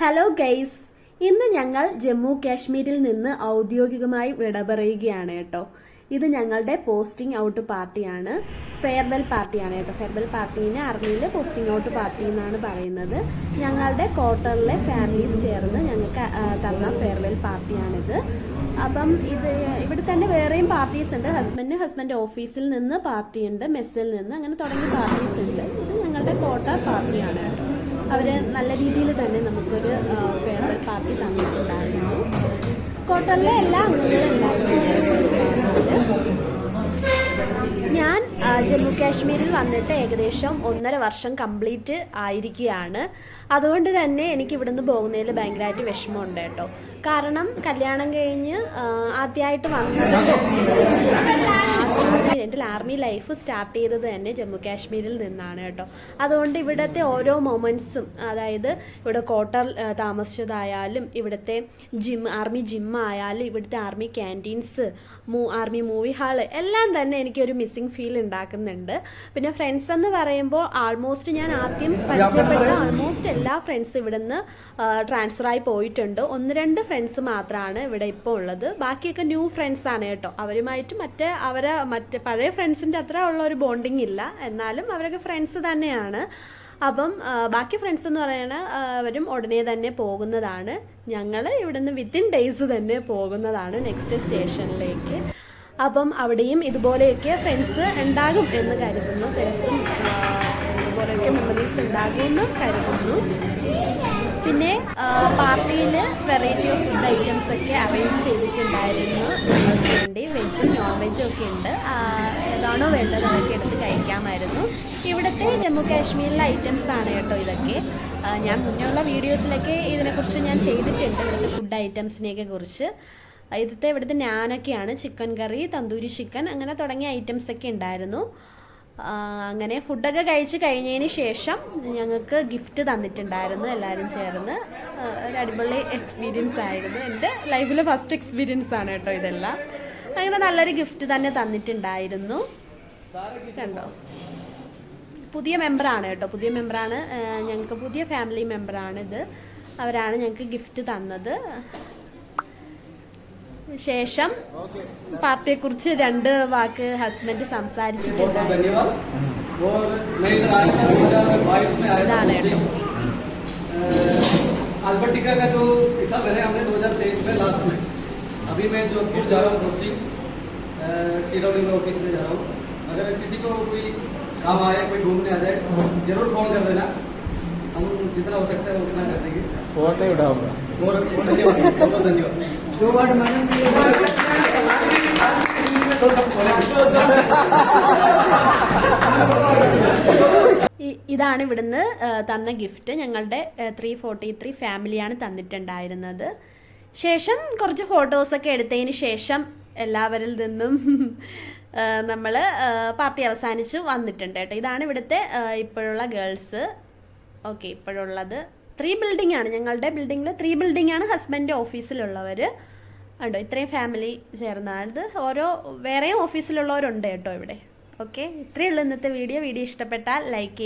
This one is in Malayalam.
ഹലോ ഗൈസ് ഇന്ന് ഞങ്ങൾ ജമ്മു കാശ്മീരിൽ നിന്ന് ഔദ്യോഗികമായി വിട പറയുകയാണ് കേട്ടോ. ഇത് ഞങ്ങളുടെ പോസ്റ്റിംഗ് ഔട്ട് പാർട്ടിയാണ് ഫെയർവെൽ പാർട്ടിയാണ് കേട്ടോ. ഫെയർവെൽ പാർട്ടീനെ ആർമിയിൽ പോസ്റ്റിംഗ് ഔട്ട് പാർട്ടി എന്നാണ് പറയുന്നത്. ഞങ്ങളുടെ ക്വാർട്ടറിലെ ഫാമിലീസ് ചേർന്ന് ഞങ്ങൾക്ക് തന്ന ഫെയർവെൽ പാർട്ടിയാണിത് അപ്പം ഇത് ഇവിടെ തന്നെ വേറെയും പാർട്ടീസ് ഉണ്ട്. ഹസ്ബൻഡ് ഹസ്ബൻഡ് ഓഫീസിൽ നിന്ന് പാർട്ടിയുണ്ട് മെസ്സിൽ നിന്ന് അങ്ങനെ തുടങ്ങിയ പാർട്ടീസ് ഉണ്ട്. ഇത് ഞങ്ങളുടെ ക്വാർട്ടർ കേട്ടോ അവർ നല്ല രീതിയിൽ തന്നെ നമുക്കൊരു ഫെയർവെൽ പാർട്ടി തന്നിട്ടുണ്ടായിരുന്നു. ക്വാർട്ടറിലെ എല്ലാ അംഗങ്ങളും ഞാൻ ജമ്മു കാശ്മീരിൽ വന്നിട്ട് ഏകദേശം ഒന്നര വർഷം കംപ്ലീറ്റ് ആയിരിക്കുകയാണ്. അതുകൊണ്ട് തന്നെ എനിക്ക് ഇവിടുന്ന് പോകുന്നതിൽ ഭയങ്കരമായിട്ട് വിഷമമുണ്ട് കേട്ടോ. കാരണം കല്യാണം കഴിഞ്ഞ് ആദ്യമായിട്ട് വന്നത് എന്റെ ആർമി ലൈഫ് സ്റ്റാർട്ട് ചെയ്തത് തന്നെ ജമ്മു കാശ്മീരിൽ നിന്നാണ് കേട്ടോ. അതുകൊണ്ട് ഇവിടുത്തെ ഓരോ മൊമെന്റ്സും അതായത് ഇവിടെ ക്വാർട്ടർ താമസിച്ചതായാലും ഇവിടുത്തെ ജിം ആർമി ജിം ആയാലും ഇവിടുത്തെ ആർമി ക്യാന്റീൻസ് മൂ ആർമി മൂവി ഹാൾ എല്ലാം തന്നെ എനിക്കൊരു മിസ്സിങ് ഫീൽ ഉണ്ടാക്കുന്നുണ്ട്. പിന്നെ ഫ്രണ്ട്സ് എന്ന് പറയുമ്പോൾ ആൾമോസ്റ്റ് ഞാൻ ആദ്യം പരിചയപ്പെട്ട ആൾമോസ്റ്റ് എല്ലാ ഫ്രണ്ട്സ് ഇവിടുന്ന് ട്രാൻസ്ഫർ ആയി പോയിട്ടുണ്ട്. ഒന്ന് രണ്ട് ഫ്രണ്ട്സ് മാത്രമാണ് ഇവിടെ ഇപ്പോൾ ഉള്ളത്. ബാക്കിയൊക്കെ ന്യൂ ഫ്രണ്ട്സ് ആണ് കേട്ടോ. അവരുമായിട്ട് മറ്റേ അവരെ മറ്റേ പഴയ ഫ്രണ്ട്സിന്റെ അത്ര ഉള്ള ഒരു ബോണ്ടിങ് ഇല്ല. എന്നാലും അവരൊക്കെ ഫ്രണ്ട്സ് തന്നെയാണ്. അപ്പം ബാക്കി ഫ്രണ്ട്സ് എന്ന് അവരും ഉടനെ തന്നെ പോകുന്നതാണ്. ഞങ്ങൾ ഇവിടുന്ന് വിത്തിൻ ഡേയ്സ് തന്നെ പോകുന്നതാണ് നെക്സ്റ്റ് സ്റ്റേഷനിലേക്ക് അപ്പം അവിടെയും ഇതുപോലെയൊക്കെ ഫ്രണ്ട്സ് ഉണ്ടാകും എന്ന് കരുതുന്നു. ഫ്രണ്ട്സും ഇതുപോലെയൊക്കെ മെമ്മറീസ് ഉണ്ടാകുമെന്ന് കരുതുന്നു. പിന്നെ പാർട്ടിയിൽ വെറൈറ്റി ഓഫ് ഫുഡ് ഐറ്റംസ് ഒക്കെ അറേഞ്ച് ചെയ്തിട്ടുണ്ടായിരുന്നു. ഒക്കെ ഉണ്ട് ഏതാണോ വേണ്ടത് അതൊക്കെ എടുത്ത് കഴിക്കാമായിരുന്നു. ഇവിടുത്തെ ജമ്മു കാശ്മീരിലെ ഐറ്റംസ് ആണ് കേട്ടോ ഇതൊക്കെ. ഞാൻ മുന്നേയുള്ള വീഡിയോസിലൊക്കെ ഇതിനെക്കുറിച്ച് ഞാൻ ചെയ്തിട്ടുണ്ട് ഇവിടുത്തെ ഫുഡ് ഐറ്റംസിനെയൊക്കെ കുറിച്ച്. ഇതത്തെ ഇവിടുത്തെ ഞാനൊക്കെയാണ് ചിക്കൻ കറി തന്തൂരി ചിക്കൻ അങ്ങനെ തുടങ്ങിയ ഐറ്റംസ് ഒക്കെ ഉണ്ടായിരുന്നു അങ്ങനെ ഫുഡൊക്കെ കഴിച്ച് കഴിഞ്ഞതിന് ശേഷം ഞങ്ങൾക്ക് ഗിഫ്റ്റ് തന്നിട്ടുണ്ടായിരുന്നു എല്ലാവരും ചേർന്ന്. ഒരു അടിപൊളി എക്സ്പീരിയൻസ് ആയിരുന്നു. എന്റെ ലൈഫിലെ ഫസ്റ്റ് എക്സ്പീരിയൻസ് ആണ് കേട്ടോ ഇതെല്ലാം. അങ്ങനെ നല്ലൊരു ഗിഫ്റ്റ് തന്നെ തന്നിട്ടുണ്ടായിരുന്നു. കണ്ടോ? പുതിയ മെമ്പറാണ് കേട്ടോ. പുതിയ മെമ്പറാണ് ഞങ്ങൾക്ക് പുതിയ ഫാമിലി മെമ്പറാണ് ഇത്. അവരാണ് ഞങ്ങൾക്ക് ഗിഫ്റ്റ് തന്നത്. ശേഷം പാർട്ടിയെക്കുറിച്ച് രണ്ട് വാക്ക് ഹസ്ബൻഡ് സംസാരിച്ചിട്ടുണ്ട്. ഇതാണ് കേട്ടോ. अभी मैं जोधपुर जा रहा हूँ पोस्टिंग सीडब्ल्यू में ऑफिस में जा रहा हूँ अगर किसी को कोई काम आए कोई घूमने आ जाए जरूर फोन कर देना हम जितना हो सकता है उतना कर देंगे ഫോട്ടോ ഇടാവുക और धन्यवाद बहुत बहुत धन्यवाद दो बार ഇ- ഇതാണ് ഇവിടുന്ന് ആ, തന്ന ഗിഫ്റ്റ് ഞങ്ങളുടെ ത്രീ ഫോർട്ടി ത്രീ ഫാമിലിയാണ് തന്നിട്ടുണ്ടായിരുന്നത് ശേഷം കുറച്ച് ഫോട്ടോസൊക്കെ എടുത്തതിന് ശേഷം എല്ലാവരിൽ നിന്നും നമ്മൾ പാർട്ടി അവസാനിച്ച് വന്നിട്ടുണ്ട് കേട്ടോ. ഇതാണ് ഇവിടുത്തെ ഇപ്പോഴുള്ള ഗേൾസ് ഓക്കെ ഇപ്പോഴുള്ളത് ത്രീ ബിൽഡിംഗ് ആണ്. ഞങ്ങളുടെ ബിൽഡിങ്ങിൽ ത്രീ ബിൽഡിംഗ് ആണ് ഹസ്ബൻഡ് ഓഫീസിലുള്ളവർ ഉണ്ടോ ഇത്രയും ഫാമിലി ചേർന്നാണ് ഇത് ഓരോ വേറെയും ഓഫീസിലുള്ളവരുണ്ട് കേട്ടോ ഇവിടെ. ഓക്കെ ഇത്രയേ ഉള്ളൂ ഇന്നത്തെ വീഡിയോ വീഡിയോ ഇഷ്ടപ്പെട്ടാൽ ലൈക്ക് ചെയ്യുക